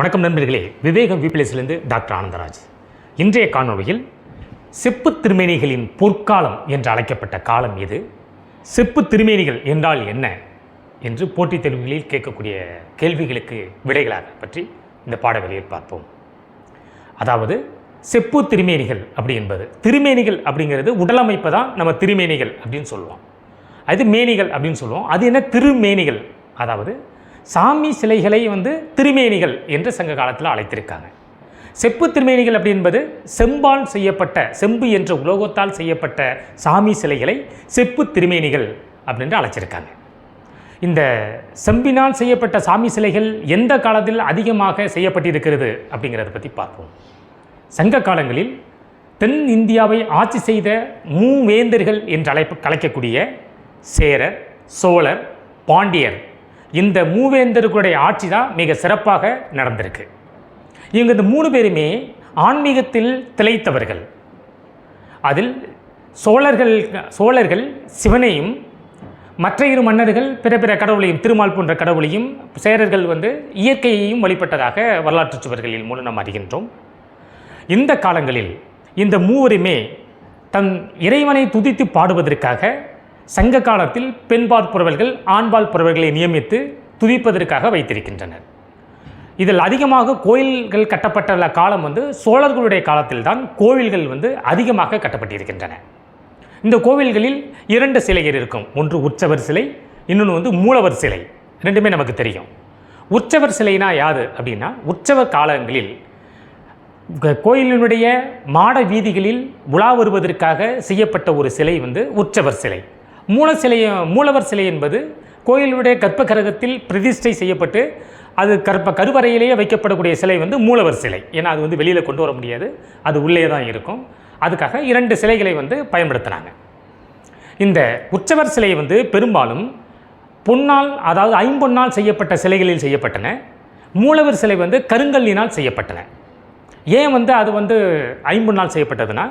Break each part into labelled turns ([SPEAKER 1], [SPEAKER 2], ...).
[SPEAKER 1] வணக்கம் நண்பர்களே. விவேகம் விபிஎஸ்லேருந்து டாக்டர் ஆனந்தராஜ். இன்றைய காணொலியில் செப்பு திருமேனிகளின் பொற்காலம் என்று அழைக்கப்பட்ட காலம் எது? செப்பு திருமேனிகள் என்றால் என்ன? என்று போட்டித் தேர்வுகளில் கேட்கக்கூடிய கேள்விகளுக்கு விடைகளாக பற்றி இந்த பாடவெளியில் பார்ப்போம். அதாவது செப்பு திருமேனிகள் அப்படி என்பது திருமேனிகள் அப்படிங்கிறது உடலமைப்பை தான் நம்ம திருமேனிகள் அப்படின்னு சொல்லுவோம். அது மேனிகள் அப்படின்னு சொல்லுவோம். அது என்ன? திருமேனிகள். அதாவது சாமி சிலைகளை வந்து திருமேனிகள் என்று சங்க காலத்தில் அழைத்திருக்காங்க. செப்பு திருமேனிகள் அப்படி என்பது செம்பால் செய்யப்பட்ட செம்பு என்ற உலோகத்தால் செய்யப்பட்ட சாமி சிலைகளை செப்பு திருமேனிகள் அப்படின்னு அழைச்சிருக்காங்க. இந்த செம்பினால் செய்யப்பட்ட சாமி சிலைகள் எந்த காலத்தில் அதிகமாக செய்யப்பட்டிருக்கிறது அப்படிங்கிறத பற்றி பார்ப்போம். சங்க காலங்களில் தென் இந்தியாவை ஆட்சி செய்த மூவேந்தர்கள் என்று அழைப்பு கலைக்கக்கூடிய சேரர் சோழர் பாண்டியர் இந்த மூவேந்தர்களுடைய ஆட்சி தான் மிக சிறப்பாக நடந்திருக்கு. இவங்க இந்த மூணு பேருமே ஆன்மீகத்தில் திளைத்தவர்கள். அதில் சோழர்கள் சோழர்கள் சிவனையும் மற்ற இரு மன்னர்கள் பிற பிற கடவுளையும் திருமால் போன்ற கடவுளையும் சேரர்கள் வந்து இயற்கையையும் வழிபட்டதாக வரலாற்று சுவர்களில் மூலம் நாம் அறிகின்றோம். இந்த காலங்களில் இந்த மூவருமே தன் இறைவனை துதித்து பாடுவதற்காக சங்க காலத்தில் பெண்பால் புறவர்கள் ஆண்பால் புறவர்களை நியமித்து துதிப்பதற்காக வைத்திருக்கின்றனர். இதில் அதிகமாக கோயில்கள் கட்டப்பட்ட காலம் வந்து சோழர்களுடைய காலத்தில்தான் கோவில்கள் வந்து அதிகமாக கட்டப்பட்டிருக்கின்றன. இந்த கோவில்களில் இரண்டு சிலைகள் இருக்கும். ஒன்று உற்சவர் சிலை இன்னொன்று வந்து மூலவர் சிலை. ரெண்டுமே நமக்கு தெரியும். உற்சவர் சிலைனா யாது அப்படின்னா உற்சவர் காலங்களில் க- கோயிலினுடைய மாட வீதிகளில் உலா வருவதற்காக செய்யப்பட்ட ஒரு சிலை வந்து உற்சவர் சிலை. மூல சிலை மூலவர் சிலை என்பது கோயிலுடைய கற்ப கிரகத்தில் பிரதிஷ்டை செய்யப்பட்டு அது கற்ப கருவறையிலேயே வைக்கப்படக்கூடிய சிலை வந்து மூலவர் சிலை. ஏன்னா அது வந்து வெளியில் கொண்டு வர முடியாது. அது உள்ளே தான் இருக்கும். அதுக்காக இரண்டு சிலைகளை வந்து பயன்படுத்தினாங்க. இந்த உற்சவர் சிலை வந்து பெரும்பாலும் பொன்னால் அதாவது ஐம்பொன்னால் செய்யப்பட்ட சிலைகளில் செய்யப்பட்டன. மூலவர் சிலை வந்து கருங்கல்லினால் செய்யப்பட்டன. ஏன் வந்து அது வந்து ஐம்பொன்னால் செய்யப்பட்டதுன்னா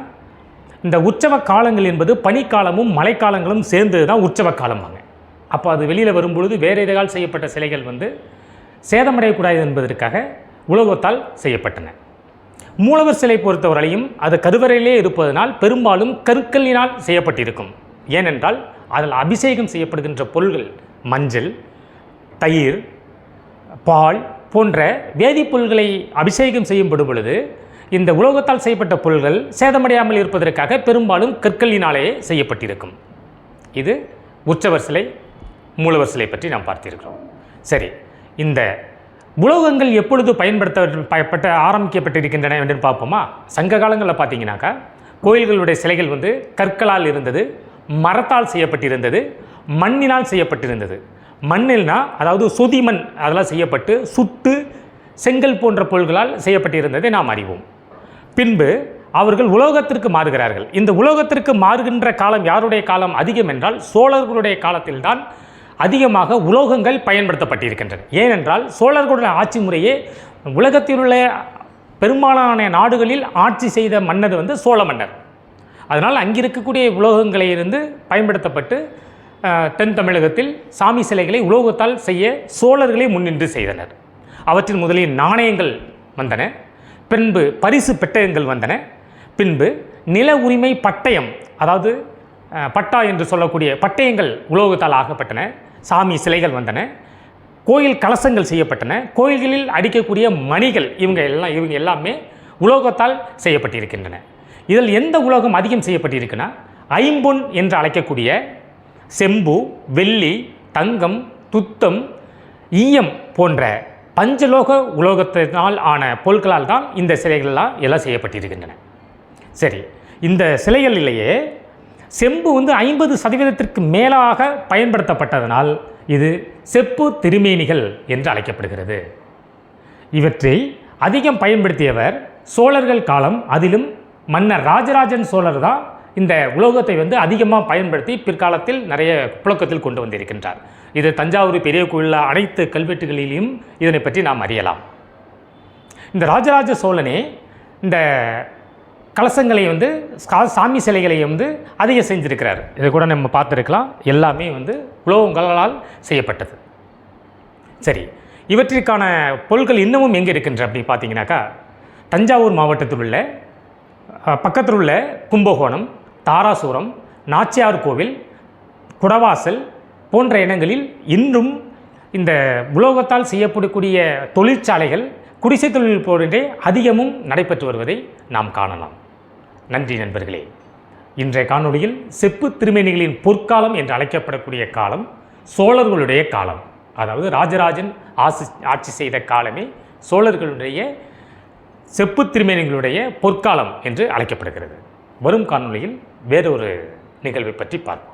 [SPEAKER 1] இந்த உற்சவ காலங்கள் என்பது பனிக்காலமும் மழைக்காலங்களும் சேர்ந்தது தான் உற்சவ காலமாங்க. அப்போ அது வெளியில் வரும்பொழுது வேறு எதால் செய்யப்பட்ட சிலைகள் வந்து சேதமடையக்கூடாது என்பதற்காக உலோகத்தால் செய்யப்பட்டன. மூலவர் சிலை பொறுத்தவரையிலும் அது கருவறையிலே இருப்பதனால் பெரும்பாலும் கற்களினால் செய்யப்பட்டிருக்கும். ஏனென்றால் அதில் அபிஷேகம் செய்யப்படுகின்ற பொருள்கள் மஞ்சள் தயிர் பால் போன்ற வேதிப்பொருள்களை அபிஷேகம் செய்யப்படும் பொழுது இந்த உலோகத்தால் செய்யப்பட்ட பொருள்கள் சேதமடையாமல் இருப்பதற்காக பெரும்பாலும் கற்களினாலேயே செய்யப்பட்டிருக்கும். இது உற்சவர் சிலை மூலவர் சிலை பற்றி நாம் பார்த்திருக்கிறோம். சரி இந்த உலோகங்கள் எப்பொழுது பயன்படுத்த பயப்பட்ட ஆரம்பிக்கப்பட்டிருக்கின்றன என்று பார்ப்போமா? சங்க காலங்களில் பார்த்தீங்கன்னாக்கா கோயில்களுடைய சிலைகள் வந்து கற்களால் இருந்தது மரத்தால் செய்யப்பட்டிருந்தது மண்ணினால் செய்யப்பட்டிருந்தது. மண்ணில்னா அதாவது சுதிமண் அதெல்லாம் செய்யப்பட்டு சுட்டு செங்கல் போன்ற பொருள்களால் செய்யப்பட்டிருந்ததை நாம் அறிவோம். பின்பு அவர்கள் உலோகத்திற்கு மாறுகிறார்கள். இந்த உலோகத்திற்கு மாறுகின்ற காலம் யாருடைய காலம்? அதிகம் என்றால் சோழர்களுடைய காலத்தில்தான் அதிகமாக உலோகங்கள் பயன்படுத்தப்பட்டிருக்கின்றன. ஏனென்றால் சோழர்களுடைய ஆட்சி முறையே உலகத்திலுள்ள பெரும்பாலான நாடுகளில் ஆட்சி செய்த மன்னர் வந்து சோழ மன்னர். அதனால் அங்கிருக்கக்கூடிய உலோகங்களை இருந்து பயன்படுத்தப்பட்டு தென் தமிழகத்தில் சாமி சிலைகளை உலோகத்தால் செய்ய சோழர்களே முன்னின்று செய்தனர். அவற்றின் முதலில் நாணயங்கள் வந்தன. பின்பு பரிசு பெட்டகங்கள் வந்தன. பின்பு நில உரிமை பட்டயம் அதாவது பட்டா என்று சொல்லக்கூடிய பட்டயங்கள் உலோகத்தால் ஆகப்பட்டன. சாமி சிலைகள் வந்தன. கோயில் கலசங்கள் செய்யப்பட்டன. கோயில்களில் அடிக்கக்கூடிய மணிகள் இவங்க எல்லாம் இவங்க எல்லாமே உலோகத்தால் செய்யப்பட்டிருக்கின்றன. இதில் எந்த உலோகம் அதிகம் செய்யப்பட்டிருக்குன்னா ஐம்பொன் என்று அழைக்கக்கூடிய செம்பு வெள்ளி தங்கம் துத்தம் ஈயம் போன்ற பஞ்சலோக உலோகத்தினால் ஆன பொருட்களால் தான் இந்த சிலைகள்லாம் எல்லாம் செய்யப்பட்டிருக்கின்றன. சரி இந்த சிலைகளிலேயே செம்பு வந்து ஐம்பது சதவீதத்திற்கு மேலாக பயன்படுத்தப்பட்டதனால் இது செப்பு திருமேனிகள் என்று அழைக்கப்படுகிறது. இவற்றை அதிகம் பயன்படுத்தியவர் சோழர்கள் காலம் அதிலும் மன்னர் ராஜராஜன் சோழர் தான் இந்த உலோகத்தை வந்து அதிகமாக பயன்படுத்தி பிற்காலத்தில் நிறைய புழக்கத்தில் கொண்டு வந்திருக்கின்றார். இது தஞ்சாவூர் பெரிய கோயிலில் அனைத்து கல்வெட்டுகளிலும் இதனை பற்றி நாம் அறியலாம். இந்த ராஜராஜ சோழனே இந்த கலசங்களை வந்து சாமி சிலைகளை வந்து அதிகம் செஞ்சிருக்கிறார். இதை கூட நம்ம பார்த்துருக்கலாம். எல்லாமே வந்து உலோகங்களால் செய்யப்பட்டது. சரி இவற்றிற்கான பொருட்கள் இன்னமும் எங்கே இருக்கின்ற அப்படி பார்த்தீங்கன்னாக்கா தஞ்சாவூர் மாவட்டத்தில் உள்ள பக்கத்தில் உள்ள கும்பகோணம் தாராசுரம் நாச்சியார் கோவில் குடவாசல் போன்ற இடங்களில் இன்றும் இந்த உலோகத்தால் செய்யப்படக்கூடிய தொழிற்சாலைகள் குடிசை தொழில் போன்றே அதிகமும் நடைபெற்று வருவதை நாம் காணலாம். நன்றி நண்பர்களே. இன்றைய காணொளியில் செப்பு திருமேனிகளின் பொற்காலம் என்று அழைக்கப்படக்கூடிய காலம் சோழர்களுடைய காலம். அதாவது ராஜராஜன் ஆசி ஆட்சி செய்த காலமே சோழர்களுடைய செப்பு திருமேனிகளுடைய பொற்காலம் என்று அழைக்கப்படுகிறது. வரும் காணொளியில் வேறொரு நிகழ்வை பற்றி பார்ப்போம்.